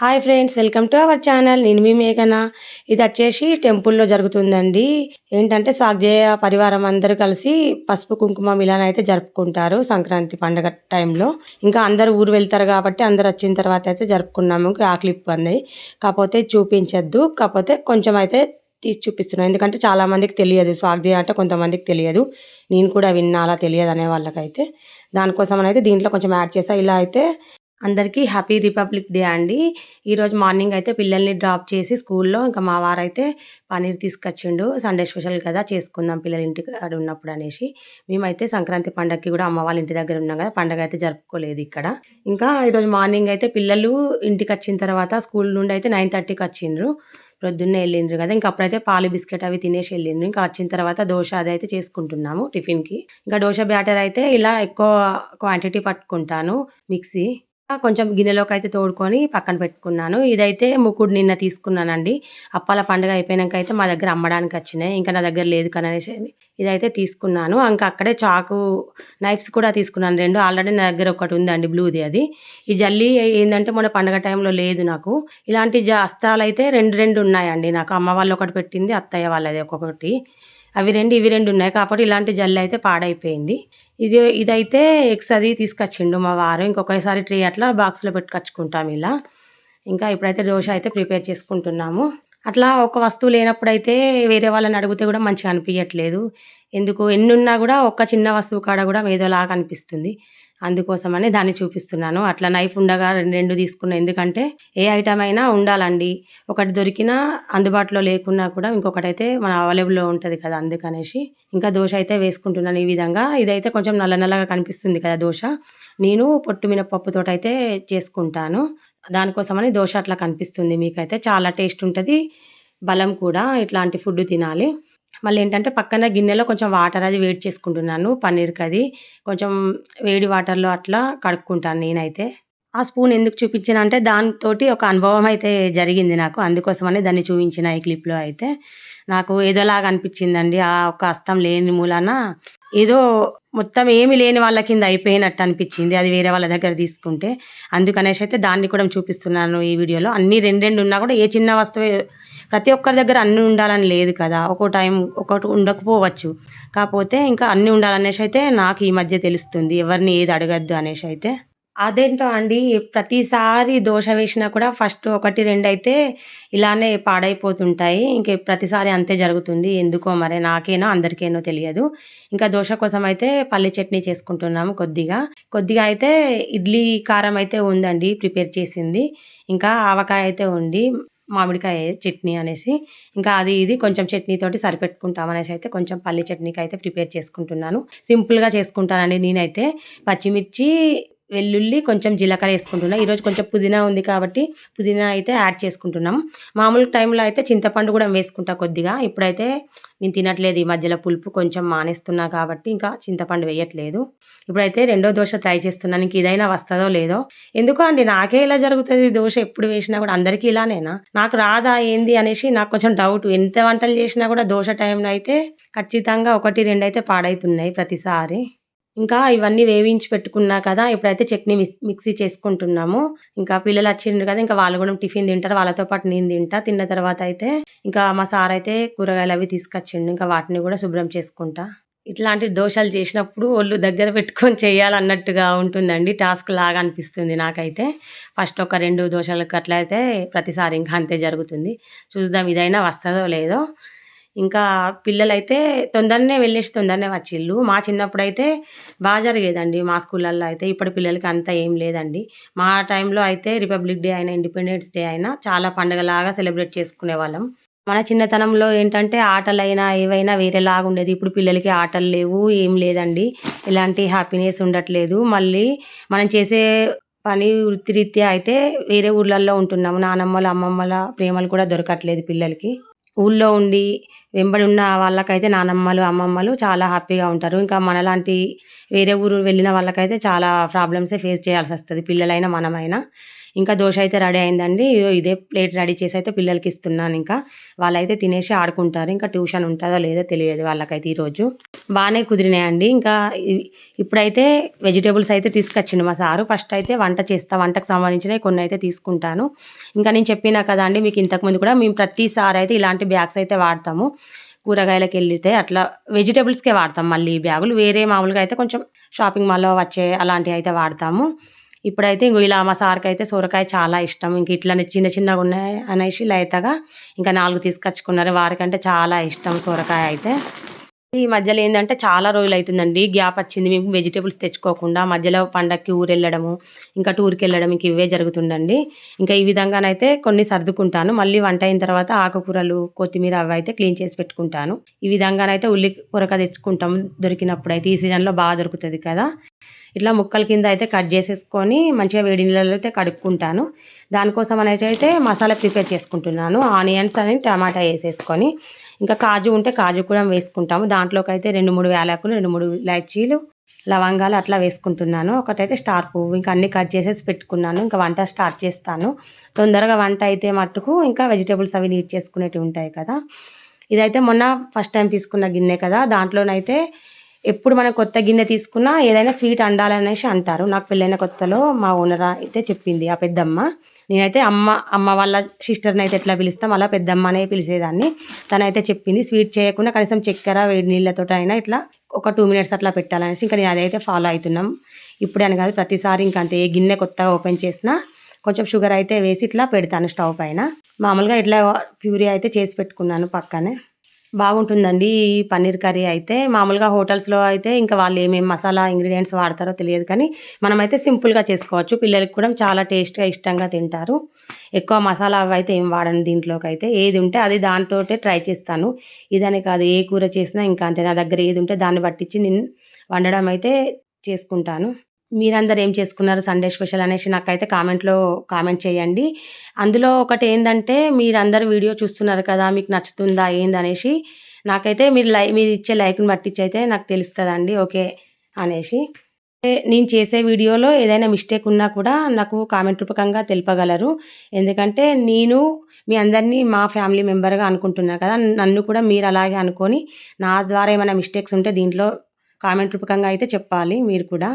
Hi friends welcome to our channel. నేను మీ మేఘన. ఇది వచ్చేసి టెంపుల్లో జరుగుతుందండి. ఏంటంటే స్వాగ్జేయ పరివారం అందరూ కలిసి పసుపు కుంకుమ మిలాన్ అయితే జరుపుకుంటారు సంక్రాంతి పండుగ టైంలో. ఇంకా అందరూ ఊరు వెళ్తారు కాబట్టి అందరు వచ్చిన తర్వాత అయితే జరుపుకున్నాము. ఆ క్లిప్ కాకపోతే చూపించద్దు. కాకపోతే కొంచెం అయితే తీసి చూపిస్తున్నాను. ఎందుకంటే చాలామందికి తెలియదు. స్వాగ్జేయ అంటే కొంతమందికి తెలియదు. నేను కూడా విన్నా అలా తెలియదు అనే వాళ్ళకైతే. దానికోసం అయితే దీంట్లో కొంచెం యాడ్ చేసా. ఇలా అయితే అందరికీ హ్యాపీ రిపబ్లిక్ డే అండి. ఈరోజు మార్నింగ్ అయితే పిల్లల్ని డ్రాప్ చేసి స్కూల్లో ఇంకా మా వారైతే పనీర్ తీసుకొచ్చిండు. సండే స్పెషల్ కదా చేసుకుందాం పిల్లలు ఇంటికి అక్కడ ఉన్నప్పుడు అనేసి. మేమైతే సంక్రాంతి పండగకి కూడా అమ్మ వాళ్ళ ఇంటి దగ్గర ఉన్నాం కదా పండగ అయితే జరుపుకోలేదు ఇక్కడ. ఇంకా ఈరోజు మార్నింగ్ అయితే పిల్లలు ఇంటికి వచ్చిన తర్వాత స్కూల్ నుండి అయితే నైన్ థర్టీకి వచ్చిండ్రు. ప్రొద్దున్నే వెళ్ళిండ్రు కదా ఇంకా అప్పుడైతే పాలు బిస్కెట్ అవి తినేసి వెళ్ళిండ్రు. ఇంకా వచ్చిన తర్వాత దోశ అది అయితే చేసుకుంటున్నాము టిఫిన్కి. ఇంకా దోశ బ్యాటర్ అయితే ఇలా ఎక్కువ క్వాంటిటీ పట్టుకుంటాను మిక్సీ. కొంచెం గిన్నెలోకి అయితే తోడుకొని పక్కన పెట్టుకున్నాను. ఇదైతే ముకుడు నిన్న తీసుకున్నానండి. అప్పాల పండుగ అయిపోయాక అయితే మా దగ్గర అమ్మడానికి వచ్చినాయి. ఇంకా నా దగ్గర లేదు కననేసి ఇదైతే తీసుకున్నాను. ఇంకా అక్కడే చాకు నైఫ్స్ కూడా తీసుకున్నాను. రెండు ఆల్రెడీ నా దగ్గర ఒకటి ఉందండి బ్లూది అది. ఈ జల్లి ఏంటంటే మన పండగ టైంలో లేదు నాకు. ఇలాంటి జ అస్తాలు అయితే రెండు రెండు ఉన్నాయండి. నాకు అమ్మ వాళ్ళు ఒకటి పెట్టింది అత్తయ్య వాళ్ళది ఒక్కొక్కటి అవి రెండు ఇవి రెండు ఉన్నాయి. కాబట్టి ఇలాంటి జల్లి అయితే పాడైపోయింది. ఇది ఇదైతే ఎగ్స్ అది తీసుకొచ్చిండు మా వారు. ఇంకొకసారి ట్రీ అట్లా బాక్స్లో పెట్టుకొచ్చుకుంటాం ఇలా. ఇంకా ఇప్పుడైతే దోశ అయితే ప్రిపేర్ చేసుకుంటున్నాము. అట్లా ఒక వస్తువు లేనప్పుడైతే వేరే వాళ్ళని అడిగితే కూడా మంచిగా అనిపించట్లేదు ఎందుకు? ఎన్ని ఉన్నా కూడా ఒక చిన్న వస్తువు కాడ కూడా ఏదోలాగా అనిపిస్తుంది. అందుకోసమని దాన్ని చూపిస్తున్నాను. అట్లా నైఫ్ ఉండగా రెండు తీసుకున్నా. ఎందుకంటే ఏ ఐటమ్ అయినా ఉండాలండి. ఒకటి దొరికినా అందుబాటులో లేకున్నా కూడా ఇంకొకటి అయితే మన అవైలబుల్లో ఉంటుంది కదా అందుకనేసి. ఇంకా దోశ అయితే వేసుకుంటున్నాను ఈ విధంగా. ఇదైతే కొంచెం నల్ల నల్లగా కనిపిస్తుంది కదా దోశ. నేను పొట్టు మినపప్పుతో అయితే చేసుకుంటాను. దానికోసమని దోశ అట్లా కనిపిస్తుంది. మీకైతే చాలా టేస్ట్ ఉంటుంది. బలం కూడా ఇట్లాంటి ఫుడ్ తినాలి. మళ్ళీ ఏంటంటే పక్కన గిన్నెలో కొంచెం వాటర్ అది వేడి చేసుకుంటున్నాను పన్నీర్కి అది కొంచెం వేడి వాటర్లో అట్లా కడుక్కుంటాను నేనైతే. ఆ స్పూన్ ఎందుకు చూపించిన అంటే దానితోటి ఒక అనుభవం అయితే జరిగింది నాకు. అందుకోసమని దాన్ని చూపించిన ఈ క్లిప్లో అయితే. నాకు ఏదోలాగా అనిపించిందండి. ఆ ఒక అస్తం లేని మూలాన ఏదో మొత్తం ఏమి లేని వాళ్ళ కింద అయిపోయినట్టు అనిపించింది. అది వేరే వాళ్ళ దగ్గర తీసుకుంటే. అందుకనేసి అయితే దాన్ని కూడా చూపిస్తున్నాను ఈ వీడియోలో. అన్నీ రెండు రెండు ఉన్నా కూడా ఏ చిన్న వస్తువు ప్రతి ఒక్కరి దగ్గర అన్నీ ఉండాలని లేదు కదా. ఒక్కో టైం ఒకటి ఉండకపోవచ్చు. కాకపోతే ఇంకా అన్నీ ఉండాలనేసి అయితే నాకు ఈ మధ్య తెలుస్తుంది. ఎవరిని ఏది అడగద్దు అనేసి అయితే. అదేంటో అండి ప్రతిసారి దోశ వేసినా కూడా ఫస్ట్ ఒకటి రెండు అయితే ఇలానే పాడైపోతుంటాయి. ఇంక ప్రతిసారి అంతే జరుగుతుంది. ఎందుకో మరి నాకేనో అందరికేనో తెలియదు. ఇంకా దోశ కోసం అయితే పల్లి చట్నీ చేసుకుంటున్నాము కొద్దిగా. కొద్దిగా అయితే ఇడ్లీ కారం అయితే ఉందండి ప్రిపేర్ చేసింది. ఇంకా ఆవకాయ అయితే ఉంది మామిడికాయ చట్నీ అనేసి. ఇంకా అది ఇది కొంచెం చట్నీతోటి సరిపెట్టుకుంటాం అనేసి అయితే కొంచెం పల్లి చట్నీకి అయితే ప్రిపేర్ చేసుకుంటున్నాను. సింపుల్గా చేసుకుంటానండి నేనైతే. పచ్చిమిర్చి వెల్లుల్లి కొంచెం జీలకర్ర వేసుకుంటున్నా. ఈరోజు కొంచెం పుదీనా ఉంది కాబట్టి పుదీనా అయితే యాడ్ చేసుకుంటున్నాం. మామూలు టైంలో అయితే చింతపండు కూడా వేసుకుంటా కొద్దిగా. ఇప్పుడైతే నేను తినట్లేదు ఈ మధ్యలో పులుపు కొంచెం మానేస్తున్నా కాబట్టి ఇంకా చింతపండు వేయట్లేదు. ఇప్పుడైతే రెండో దోశ ట్రై చేస్తున్నాను ఇంక ఇదైనా వస్తుందో లేదో. ఎందుకో అండి నాకే ఇలా జరుగుతుంది. దోశ ఎప్పుడు వేసినా కూడా అందరికీ ఇలానేనా? నాకు రాదా ఏంది అనేసి నాకు కొంచెం డౌట్. ఎంత వంటలు చేసినా కూడా దోశ టైంలో అయితే ఖచ్చితంగా ఒకటి రెండు అయితే పాడైతున్నాయి ప్రతిసారి. ఇంకా ఇవన్నీ వేయించి పెట్టుకున్నా కదా ఇప్పుడైతే చట్నీ మిక్సీ చేసుకుంటున్నాము. ఇంకా పిల్లలు వచ్చిండ్రు కదా ఇంకా వాళ్ళు కూడా టిఫిన్ తింటారు వాళ్ళతో పాటు నేను తింటా. తిన్న తర్వాత అయితే ఇంకా మా సార్ అయితే కూరగాయలు అవి తీసుకొచ్చిండు ఇంకా వాటిని కూడా శుభ్రం చేసుకుంటా. ఇట్లాంటి దోషాలు చేసినప్పుడు ఒళ్ళు దగ్గర పెట్టుకొని చేయాలన్నట్టుగా ఉంటుందండి టాస్క్ లాగా అనిపిస్తుంది నాకైతే. ఫస్ట్ ఒక రెండు దోశలకు అట్లయితే ప్రతిసారి ఇంకా అంతే జరుగుతుంది. చూద్దాం ఇదైనా వస్తుందో లేదో. ఇంకా పిల్లలైతే తొందరనే వెళ్ళేసి తొందరనే వచ్చిళ్ళు. మా చిన్నప్పుడు అయితే బాగా జరిగేదండి. మా స్కూళ్ళల్లో అయితే ఇప్పటి పిల్లలకి అంత ఏం లేదండి. మా టైంలో అయితే రిపబ్లిక్ డే అయినా ఇండిపెండెన్స్ డే అయినా చాలా పండగలాగా సెలబ్రేట్ చేసుకునే వాళ్ళం మన చిన్నతనంలో ఏంటంటే ఆటలైనా ఏవైనా వేరేలాగా ఉండేది. ఇప్పుడు పిల్లలకి ఆటలు లేవు ఏం లేదండి. ఎలాంటి హ్యాపీనెస్ ఉండట్లేదు. మళ్ళీ మనం చేసే పని వృత్తిరీత్యా అయితే వేరే ఊర్లలో ఉంటున్నాము. నానమ్మల అమ్మమ్మల ప్రేమలు కూడా దొరకట్లేదు పిల్లలకి. ఊళ్ళో ఉండి వెంబడి ఉన్న వాళ్ళకైతే నానమ్మలు అమ్మమ్మలు చాలా హ్యాపీగా ఉంటారు. ఇంకా మనలాంటి వేరే ఊరు వెళ్ళిన వాళ్ళకైతే చాలా ప్రాబ్లమ్సే ఫేస్ చేయాల్సి వస్తుంది. పిల్లలైనా మనమైనా. ఇంకా దోశ అయితే రెడీ అయిందండి. ఇదే ప్లేట్ రెడీ చేసి అయితే పిల్లలకి ఇస్తున్నాను ఇంకా. వాళ్ళైతే తినేసి ఆడుకుంటారు. ఇంకా ట్యూషన్ ఉంటుందో లేదో తెలియదు వాళ్ళకైతే ఈరోజు. బాగానే కుదిరినాయండి. ఇంకా ఇప్పుడైతే వెజిటేబుల్స్ అయితే తీసుకొచ్చిండు మా సారు. ఫస్ట్ అయితే వంట చేస్తా వంటకు సంబంధించినవి కొన్ని అయితే తీసుకుంటాను. ఇంకా నేను చెప్పినా కదా అండి మీకు ఇంతకుముందు కూడా మేము ప్రతిసారి అయితే ఇలాంటి బ్యాగ్స్ అయితే వాడతాము. కూరగాయలకు వెళ్తే అట్లా వెజిటేబుల్స్కే వాడతాం మళ్ళీ ఈ బ్యాగులు. వేరే మామూలుగా అయితే కొంచెం షాపింగ్ మాల్లో వచ్చే అలాంటివి అయితే వాడతాము. ఇప్పుడైతే ఇంకో ఇలా మా సార్కి అయితే సొరకాయ చాలా ఇష్టం. ఇంక ఇట్లానే చిన్న చిన్నగా ఉన్నాయి అనేసి లేతగా ఇంకా నాలుగు తీసుకొచ్చుకున్నారు. వారికంటే చాలా ఇష్టం సొరకాయ అయితే. ఈ మధ్యలో ఏంటంటే చాలా రోజులు అవుతుందండి గ్యాప్ వచ్చింది. మేము వెజిటేబుల్స్ తెచ్చుకోకుండా మధ్యలో పండక్కి ఊరు వెళ్ళడము ఇంకా టూర్కి వెళ్ళడం ఇంక ఇవే జరుగుతుండండి ఇంకా ఈ విధంగానైతే కొన్ని సర్దుకుంటాను. మళ్ళీ వంట అయిన తర్వాత ఆకుకూరలు కొత్తిమీర అవి అయితే క్లీన్ చేసి పెట్టుకుంటాను. ఈ విధంగానైతే ఉల్లి పొరక తెచ్చుకుంటాం. దొరికినప్పుడు అయితే ఈ సీజన్లో బాగా దొరుకుతుంది కదా. ఇట్లా ముక్కల కింద అయితే కట్ చేసేసుకొని మంచిగా వేడి నీళ్ళలో అయితే కడుక్కుంటాను. దానికోసం అనేది అయితే మసాలా ప్రిపేర్ చేసుకుంటున్నాను. ఆనియన్స్ అని టమాటా వేసేసుకొని ఇంకా కాజు ఉంటే కాజు కూడా వేసుకుంటాము. దాంట్లోకి అయితే రెండు మూడు యాలకులు రెండు మూడు ఇలాచీలు లవంగాలు అట్లా వేసుకుంటున్నాను. ఒకటైతే స్టార్ పువ్వు ఇంకా అన్ని కట్ చేసేసి పెట్టుకున్నాను. ఇంకా వంట స్టార్ట్ చేస్తాను. తొందరగా వంట అయితే మట్టుకు ఇంకా వెజిటేబుల్స్ అవి నీట్ చేసుకునేవి ఉంటాయి కదా. ఇదైతే మొన్న ఫస్ట్ టైం తీసుకున్న గిన్నె కదా. దాంట్లోనైతే ఎప్పుడు మనం కొత్త గిన్నె తీసుకున్నా ఏదైనా స్వీట్ అండాలనేసి అంటారు. నాకు పెళ్ళైన కొత్తలో మా ఓనర్ అయితే చెప్పింది ఆ పెద్దమ్మ నేనైతే అమ్మ అమ్మ వాళ్ళ సిస్టర్ని అయితే ఎట్లా పిలుస్తాం అలా పెద్దమ్మ అనే పిలిచేదాన్ని. తనైతే చెప్పింది స్వీట్ చేయకుండా కనీసం చక్కెర వేడి నీళ్ళతో అయినా ఇట్లా ఒక టూ మినిట్స్ అట్లా పెట్టాలనేసి ఇంకా నేను అదైతే ఫాలో అవుతున్నాం. ఇప్పుడే అని కాదు ప్రతిసారి ఇంకా అంతే ఏ గిన్నె కొత్తగా ఓపెన్ చేసినా కొంచెం షుగర్ అయితే వేసి ఇట్లా పెడతాను స్టవ్ పైన. మామూలుగా ఇట్లా ప్యూరీ అయితే చేసి పెట్టుకున్నాను పక్కనే. బాగుంటుందండి ఈ పన్నీర్ కర్రీ అయితే. మామూలుగా హోటల్స్లో అయితే ఇంకా వాళ్ళు ఏమేమి మసాలా ఇంగ్రీడియంట్స్ వాడతారో తెలియదు కానీ మనమైతే సింపుల్గా చేసుకోవచ్చు. పిల్లలకి కూడా చాలా టేస్ట్గా ఇష్టంగా తింటారు. ఎక్కువ మసాలా అవి అయితే ఏం వాడను దీంట్లోకి అయితే ఏది ఉంటే అది దాంతో ట్రై చేస్తాను. ఇదని కాదు ఏ కూర చేసినా ఇంకా అంతే. నా దగ్గర ఏది ఉంటే దాన్ని పట్టించి నేను వండడం అయితే చేసుకుంటాను. మీరందరూ ఏం చేసుకున్నారు సండే స్పెషల్ అనేసి నాకైతే కామెంట్లో కామెంట్ చేయండి. అందులో ఒకటి ఏంటంటే మీరందరూ వీడియో చూస్తున్నారు కదా మీకు నచ్చుతుందా ఏందనేసి నాకైతే మీరు లై మీరు ఇచ్చే లైక్ని పట్టించి అయితే నాకు తెలుస్తుందండి ఓకే అనేసి. నేను చేసే వీడియోలో ఏదైనా మిస్టేక్ ఉన్నా కూడా నాకు కామెంట్ రూపకంగా తెలుపగలరు. ఎందుకంటే నేను మీ అందరినీ మా ఫ్యామిలీ మెంబర్గా అనుకుంటున్నా కదా నన్ను కూడా మీరు అలాగే అనుకొని నా ద్వారా ఏమైనా మిస్టేక్స్ ఉంటే దీంట్లో కామెంట్ రూపకంగా అయితే చెప్పాలి మీరు కూడా.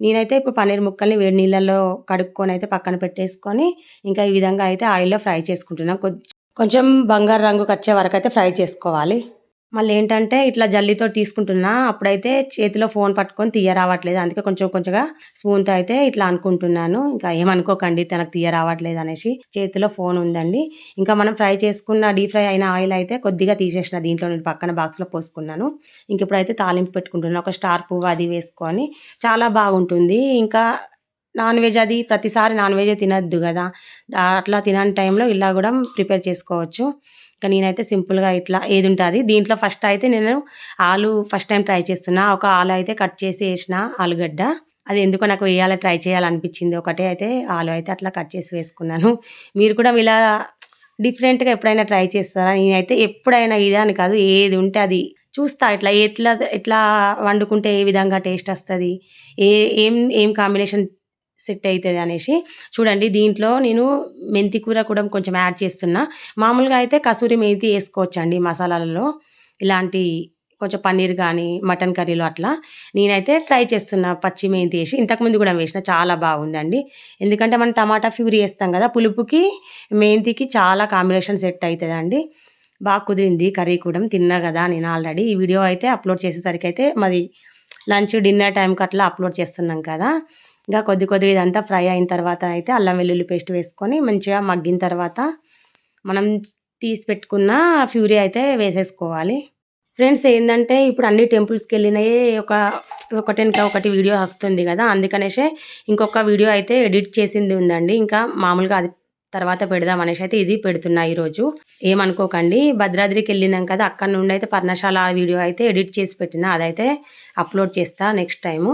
నేనైతే ఇప్పుడు పన్నీర్ ముక్కల్ని వేడి నీళ్ళల్లో కడుక్కొని అయితే పక్కన పెట్టేసుకొని ఇంకా ఈ విధంగా అయితే ఆయిల్లో ఫ్రై చేసుకుంటున్నాను కొంచెం బంగారు రంగుకి వచ్చే వరకు అయితే ఫ్రై చేసుకోవాలి. మళ్ళీ ఏంటంటే ఇట్లా జల్లితో తీసుకుంటున్నా అప్పుడైతే చేతిలో ఫోన్ పట్టుకొని తీయ రావట్లేదు అందుకే కొంచెం కొంచెంగా స్పూన్తో అయితే ఇట్లా అనుకుంటున్నాను. ఇంకా ఏమనుకోకండి తనకు తీయ రావట్లేదు అనేసి. చేతిలో ఫోన్ ఉందండి. ఇంకా మనం ఫ్రై చేసుకున్న డీప్ ఫ్రై అయిన ఆయిల్ అయితే కొద్దిగా తీసేసిన దీంట్లో నేను పక్కన బాక్స్లో పోసుకున్నాను. ఇంక ఇప్పుడైతే తాలింపు పెట్టుకుంటున్నాను ఒక స్టార్ పువ్వు అది వేసుకొని. చాలా బాగుంటుంది. ఇంకా నాన్ వెజ్ అది ప్రతిసారి నాన్ వెజ్ తినద్దు కదా. అట్లా తినని టైంలో ఇలా కూడా ప్రిపేర్ చేసుకోవచ్చు. ఇంకా నేనైతే సింపుల్గా ఇట్లా ఏది ఉంటుంది దీంట్లో ఫస్ట్ అయితే నేను ఆలు ఫస్ట్ టైం ట్రై చేస్తున్నా. ఒక ఆలు అయితే కట్ చేసి వేసిన ఆలుగడ్డ. అది ఎందుకో నాకు వేయాలి ట్రై చేయాలనిపించింది ఒకటే అయితే ఆలు అయితే అట్లా కట్ చేసి వేసుకున్నాను. మీరు కూడా ఇలా డిఫరెంట్గా ఎప్పుడైనా ట్రై చేస్తారా? నేనైతే ఎప్పుడైనా ఇదే అని కాదు ఏది ఉంటే అది చూస్తా. ఇట్లా ఎట్లా ఎట్లా వండుకుంటే ఏ విధంగా టేస్ట్ వస్తుంది? ఏ ఏం ఏం కాంబినేషన్ సెట్ అవుతుంది అనేసి. చూడండి దీంట్లో నేను మెంతి కూర కూడా కొంచెం యాడ్ చేస్తున్నా. మామూలుగా అయితే కసూరి మెంతి వేసుకోవచ్చండి మసాలాలలో. ఇలాంటి కొంచెం పన్నీర్ కానీ మటన్ కర్రీలో అట్లా నేనైతే ట్రై చేస్తున్నా పచ్చి మెంతి వేసి. ఇంతకుముందు కూడా వేసిన చాలా బాగుందండి. ఎందుకంటే మనం టమాటా ఫ్యూరీ వేస్తాం కదా పులుపుకి మెంతికి చాలా కాంబినేషన్ సెట్ అవుతుందండి. బాగా కుదిరింది కర్రీ కూడా. తిన్నా కదా నేను ఆల్రెడీ. ఈ వీడియో అయితే అప్లోడ్ చేసేసరికి అయితే మరి లంచ్ డిన్నర్ టైంకి అట్లా అప్లోడ్ చేస్తున్నాం కదా. ఇంకా కొద్ది కొద్దిగా ఇదంతా ఫ్రై అయిన తర్వాత అయితే అల్లం వెల్లుల్లి పేస్ట్ వేసుకొని మంచిగా మగ్గిన తర్వాత మనం తీసి పెట్టుకున్న ఫ్యూరీ అయితే వేసేసుకోవాలి. ఫ్రెండ్స్ ఏంటంటే ఇప్పుడు అన్ని టెంపుల్స్కి వెళ్ళినవి ఒక ఒకటి ఇంకా ఒకటి వీడియో వస్తుంది కదా అందుకనేసే ఇంకొక వీడియో అయితే ఎడిట్ చేసింది ఉందండి. ఇంకా మామూలుగా అది తర్వాత పెడదాం అనేసి అయితే ఇది పెడుతున్నా ఈరోజు. ఏమనుకోకండి భద్రాద్రికి వెళ్ళినాం కదా అక్కడ నుండి అయితే పర్ణశాల వీడియో అయితే ఎడిట్ చేసి పెట్టిన అదైతే అప్లోడ్ చేస్తా నెక్స్ట్ టైము.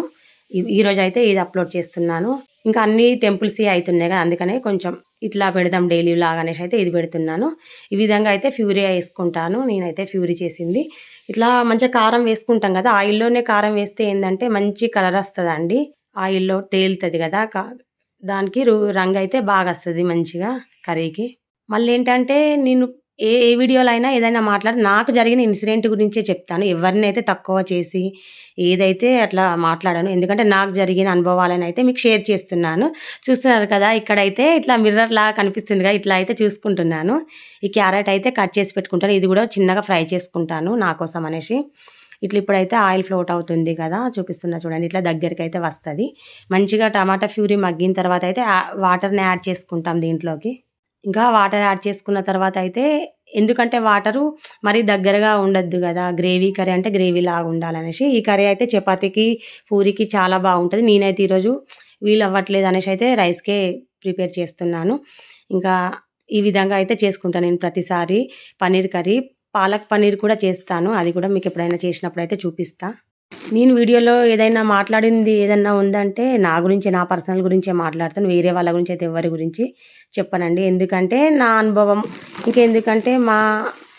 ఈ- అయితే ఇది అప్లోడ్ చేస్తున్నాను. ఇంకా అన్ని టెంపుల్స్ అవుతున్నాయి కదా అందుకనే కొంచెం ఇట్లా పెడదాం డైలీ లాగా అనేసి అయితే ఇది పెడుతున్నాను. ఈ విధంగా అయితే ఫ్యూరీ వేసుకుంటాను నేనైతే ఫ్యూరీ చేసింది. ఇట్లా మంచిగా కారం వేసుకుంటాం కదా ఆయిల్లోనే కారం వేస్తే ఏంటంటే మంచి కలర్ వస్తుందండి. ఆయిల్లో తేలుతుంది కదా కా దానికి రు బాగా వస్తుంది మంచిగా కర్రీకి. మళ్ళీ ఏంటంటే నేను ఏ ఏ వీడియోలో అయినా ఏదైనా మాట్లాడి నాకు జరిగిన ఇన్సిడెంట్ గురించే చెప్తాను. ఎవరినైతే తక్కువ చేసి ఏదైతే అట్లా మాట్లాడాను ఎందుకంటే నాకు జరిగిన అనుభవాలనైతే మీకు షేర్ చేస్తున్నాను. చూస్తున్నారు కదా! ఇక్కడైతే ఇట్లా మిర్రర్ లాగా కనిపిస్తుందిగా ఇట్లా అయితే చూసుకుంటున్నాను. ఈ క్యారెట్ అయితే కట్ చేసి పెట్టుకుంటాను. ఇది కూడా చిన్నగా ఫ్రై చేసుకుంటాను నా కోసం అనేసి. ఇట్లా ఇప్పుడైతే ఆయిల్ ఫ్లోట్ అవుతుంది కదా! చూపిస్తున్నా చూడండి. ఇట్లా దగ్గరకు అయితే వస్తుంది మంచిగా టమాటా ఫ్యూరీ మగ్గిన తర్వాత అయితే వాటర్‌ని యాడ్ చేసుకుంటాం దీంట్లోకి. ఇంకా వాటర్ యాడ్ చేసుకున్న తర్వాత అయితే ఎందుకంటే వాటరు మరీ దగ్గరగా ఉండొద్దు కదా గ్రేవీ కర్రీ అంటే గ్రేవీ లాగా ఉండాలనేసి ఈ కర్రీ అయితే చపాతీకి, పూరికి చాలా బాగుంటుంది నేనైతే ఈరోజు వీలు అవ్వట్లేదు అనేసి అయితే రైస్‌కే ప్రిపేర్ చేస్తున్నాను. ఇంకా ఈ విధంగా అయితే చేసుకుంటాను నేను ప్రతిసారి పన్నీర్ కర్రీ. పాలక్ పన్నీర్ కూడా చేస్తాను. అది కూడా మీకు ఎప్పుడైనా చేసినప్పుడు అయితే చూపిస్తాను నేను వీడియోలో ఏదైనా మాట్లాడింది ఏదన్నా ఉందంటే నా గురించి నా పర్సనల్ గురించే మాట్లాడతాను. వేరే వాళ్ళ గురించి అయితే ఎవరి గురించి చెప్పనండి. ఎందుకంటే నా అనుభవం. ఇంకెందుకంటే మా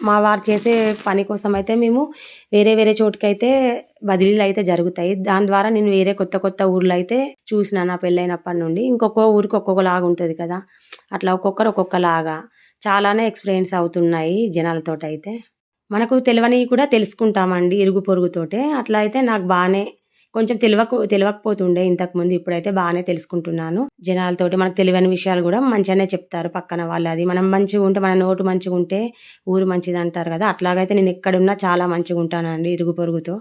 మా వారు చేసే పని కోసం అయితే మేము వేరే వేరే చోటుకైతే బదిలీలు అయితే జరుగుతాయి. దాని ద్వారా నేను వేరే కొత్త కొత్త ఊర్లో అయితే చూసినా నా పెళ్ళైనప్పటి నుండి. ఇంకొక ఊరికి ఒక్కొక్కలాగా ఉంటుంది కదా! అట్లా ఒక్కొక్కరు ఒక్కొక్కలాగా. చాలానే ఎక్స్‌పీరియన్స్ అవుతున్నాయి జనాలతోటైతే. మనకు తెలవనియి కూడా తెలుసుకుంటామండి ఇరుగు పొరుగుతోటే. అట్లా అయితే నాకు బాగానే కొంచెం తెలవకు తెలియకపోతుండే ఇంతకుముందు. ఇప్పుడైతే బాగానే తెలుసుకుంటున్నాను. జనాలతోటి మనకు తెలియని విషయాలు కూడా మంచిగానే చెప్తారు పక్కన వాళ్ళు అది. మనం మంచిగా ఉంటే మన నోటు మంచిగా ఉంటే ఊరు మంచిది అంటారు కదా అట్లాగైతే నేను ఎక్కడున్నా చాలా మంచిగా ఉంటానండి ఇరుగు పొరుగుతో.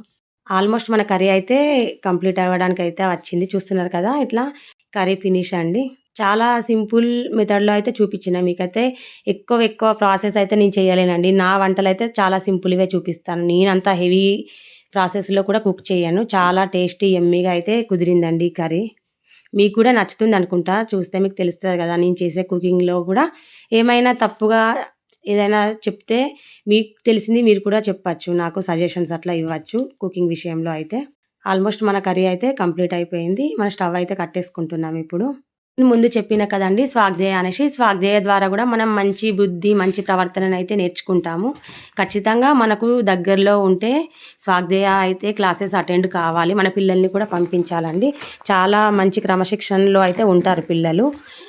ఆల్మోస్ట్ మన కర్రీ అయితే కంప్లీట్ అవ్వడానికి అయితే వచ్చింది. చూస్తున్నారు కదా! ఇట్లా కర్రీ ఫినిష్ అండి. చాలా సింపుల్ మెథడ్‌లో అయితే చూపించిన మీకైతే ఎక్కువ ఎక్కువ ప్రాసెస్ అయితే నేను చేయలేనండి. నా వంటలైతే చాలా సింపుల్‌వే చూపిస్తాను. నేనంత హెవీ ప్రాసెస్‌లో కూడా కుక్ చేయను. చాలా టేస్టీ ఎమ్మీగా అయితే కుదిరిందండి ఈ కర్రీ. మీకు కూడా నచ్చుతుంది అనుకుంటా చూస్తే మీకు తెలుస్తుంది కదా నేను చేసే కుకింగ్‌లో కూడా ఏమైనా తప్పుగా ఏదైనా చెప్తే మీకు తెలిసింది మీరు కూడా చెప్పచ్చు. నాకు సజెషన్స్ అట్లా ఇవ్వచ్చు కుకింగ్ విషయంలో అయితే. ఆల్మోస్ట్ మన కర్రీ అయితే కంప్లీట్ అయిపోయింది. మన స్టవ్ అయితే కట్టేసుకుంటున్నాం ఇప్పుడు. ముందు చెప్పిన కదండి స్వాధ్యాయ అనేసి. స్వాధ్యాయ ద్వారా కూడా మనం మంచి బుద్ధి, మంచి ప్రవర్తననైతే నేర్చుకుంటాము. ఖచ్చితంగా మనకు దగ్గరలో ఉంటే స్వాధ్యాయ అయితే క్లాసెస్ అటెండ్ కావాలి. మన పిల్లల్ని కూడా పంపించాలండి. చాలా మంచి క్రమశిక్షణలో అయితే ఉంటారు పిల్లలు.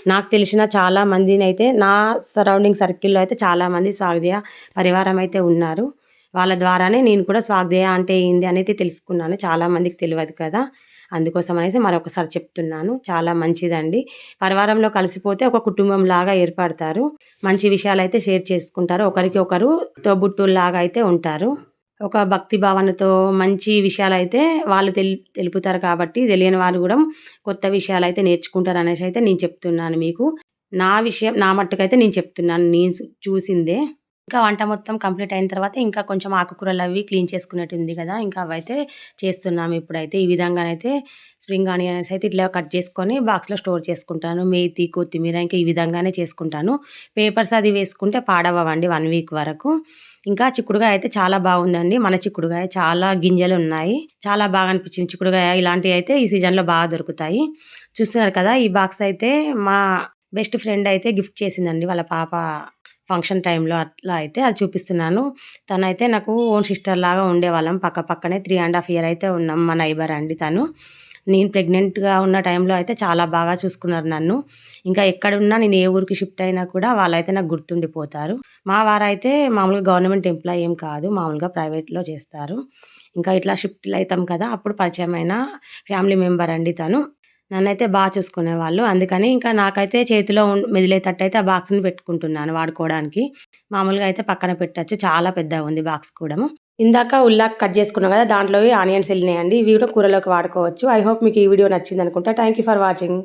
నాకు తెలిసిన చాలా మందినైతే నా సరౌండింగ్ సర్కిల్‌లో అయితే చాలామంది స్వాధ్యాయ పరివారం అయితే ఉన్నారు. వాళ్ళ ద్వారానే నేను కూడా స్వాధ్యాయ అంటే ఏంది అనేది తెలుసుకున్నాను. చాలామందికి తెలియదు కదా! అందుకోసం అనేసి మరొకసారి చెప్తున్నాను. చాలా మంచిదండి. పరివారంలో కలిసిపోతే ఒక కుటుంబం లాగా ఏర్పడతారు. మంచి విషయాలు అయితే షేర్ చేసుకుంటారు. ఒకరికి ఒకరు తోబుట్టువుల్లాగా అయితే ఉంటారు. ఒక భక్తి భావనతో మంచి విషయాలు అయితే వాళ్ళు తెలి తెలుపుతారు కాబట్టి తెలియని వాళ్ళు కూడా కొత్త విషయాలు అయితే నేర్చుకుంటారు అనేసి అయితే నేను చెప్తున్నాను మీకు. నా విషయం నా మట్టుకైతే నేను చెప్తున్నాను. నేను చూసిందే. ఇంకా వంట మొత్తం కంప్లీట్ అయిన తర్వాత ఇంకా కొంచెం ఆకుకూరలు అవి క్లీన్ చేసుకునేటివి ఉంది ఇంకా అవైతే చేస్తున్నాము ఇప్పుడైతే. ఈ విధంగానైతే స్ప్రింగ్ ఆనియన్స్ అయితే ఇట్లా కట్ చేసుకొని బాక్స్‌లో స్టోర్ చేసుకుంటాను. మేతి, కొత్తిమీర ఇంకా ఈ విధంగానే చేసుకుంటాను. పేపర్స్ అది వేసుకుంటే పాడవండి వన్ వీక్ వరకు. ఇంకా చిక్కుడుగాయ అయితే చాలా బాగుందండి. మన చిక్కుడుగాయ చాలా గింజలు ఉన్నాయి చాలా బాగా అనిపించింది. చిక్కుడుగాయ ఇలాంటివి అయితే ఈ సీజన్‌లో బాగా దొరుకుతాయి. చూస్తున్నారు కదా! ఈ బాక్స్ అయితే మా బెస్ట్ ఫ్రెండ్ అయితే గిఫ్ట్ చేసిందండి. వాళ్ళ పాప ఫంక్షన్ టైంలో అట్లా అయితే అది చూపిస్తున్నాను. తనైతే నాకు ఓన్ సిస్టర్ లాగా ఉండేవాళ్ళం. పక్క పక్కనే త్రీ అండ్ హాఫ్ ఇయర్ అయితే ఉన్నాం. మా నైబర్ అండి తను. నేను ప్రెగ్నెంట్‌గా ఉన్న టైంలో అయితే చాలా బాగా చూసుకున్నారు నన్ను. ఇంకా ఎక్కడున్నా నేను ఏ ఊరికి షిఫ్ట్ అయినా కూడా వాళ్ళైతే నాకు గుర్తుండిపోతారు. మా వారైతే మామూలుగా గవర్నమెంట్ ఎంప్లాయీ ఏం కాదు. మామూలుగా ప్రైవేట్‌లో చేస్తారు. ఇంకా ఇట్లా షిఫ్ట్‌లు అవుతాం కదా! అప్పుడు పరిచయమైన ఫ్యామిలీ మెంబర్ అండి తను. నన్నైతే బాగా చూసుకునేవాళ్ళు. అందుకని ఇంకా నాకైతే చేతిలో మెదిలేటట్టు మెదిలేటట్టయితే ఆ బాక్స్‌ని పెట్టుకుంటున్నాను వాడుకోవడానికి. మామూలుగా అయితే పక్కన పెట్టచ్చు చాలా పెద్దగుంది బాక్స్ కూడా ఇందాక ఉల్లాక్ కట్ చేసుకున్నాం కదా దాంట్లో ఆనియన్స్ వెళ్ళినాయండి ఇవి కూడా కూరలోకి వాడుకోవచ్చు. ఐ హోప్ మీకు ఈ video నచ్చిందనుకుంటా. Thank you for watching.